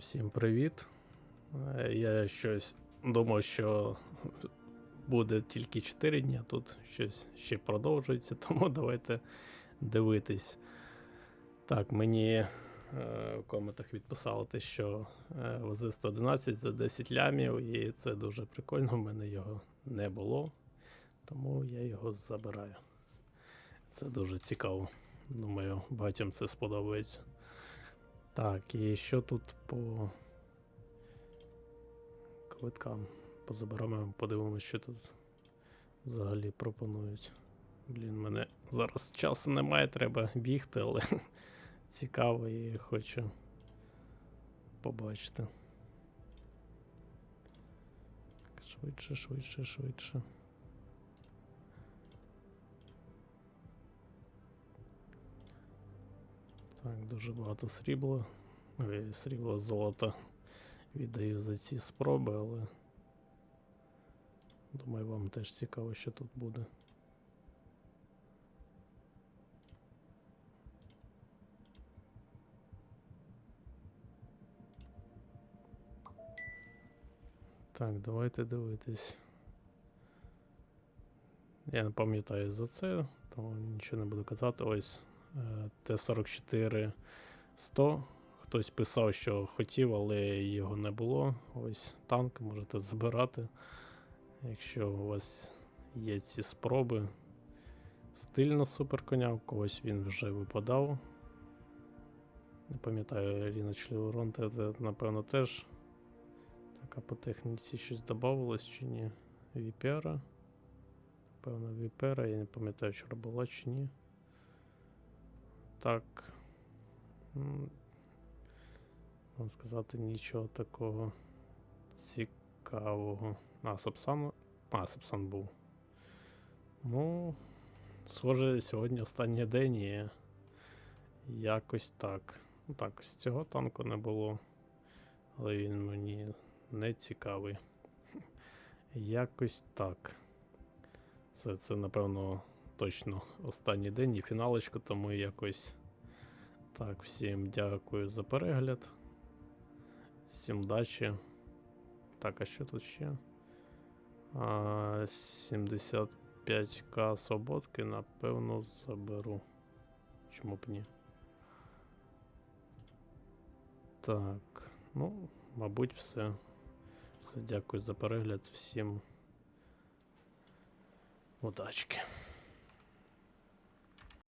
Всім привіт. Е, Я щось думав, що буде тільки 4 дні, а тут щось ще продовжується, тому давайте дивитись. Так, мені е, в коментах відписали те, що е, вози 111 за 10 лямів, і це дуже прикольно. У мене його не було, тому я його забираю. Це дуже цікаво. Думаю, багатьом це сподобається. Так, і що тут по квиткам? Позаберемо, подивимося, що тут взагалі пропонують. Блін, мене зараз часу немає, треба бігти, але цікаво і хочу побачити. Швидше, швидше, швидше. Так, дуже багато срібла. Ой, Срібла золота віддаю за ці спроби, але думаю, вам теж цікаво, що тут буде. Так, давайте дивитись. Я не пам'ятаю за це, тому нічого не буду казати. Ось е, Т-44 100. Хтось писав, що хотів, але його не було. Ось танк можете забирати. Якщо у вас є ці спроби. Стиль на суперконя, у когось він вже випадав. Не пам'ятаю, Ріна це, напевно, теж. Так, а по техніці щось додавалось чи ні? Віпера. Напевно, Віпера, я не пам'ятаю, чи була чи ні. Так. м, Можна сказати, нічого такого цікавого. А, Сапсан. А, Сапсан був. Ну, схоже, сьогодні останній день і якось так. Ну так, з цього танку не було. Але він мені не цікавий. Якось так. Це, це, напевно, точно останній день і фіналочку, тому якось. Так, всім дякую за перегляд. Всім дачі. Так, а що тут ще? А, 75к свободки, напевно, заберу. Чому б ні? Так, ну, мабуть, все. Все, дякую за перегляд. Всім удачки.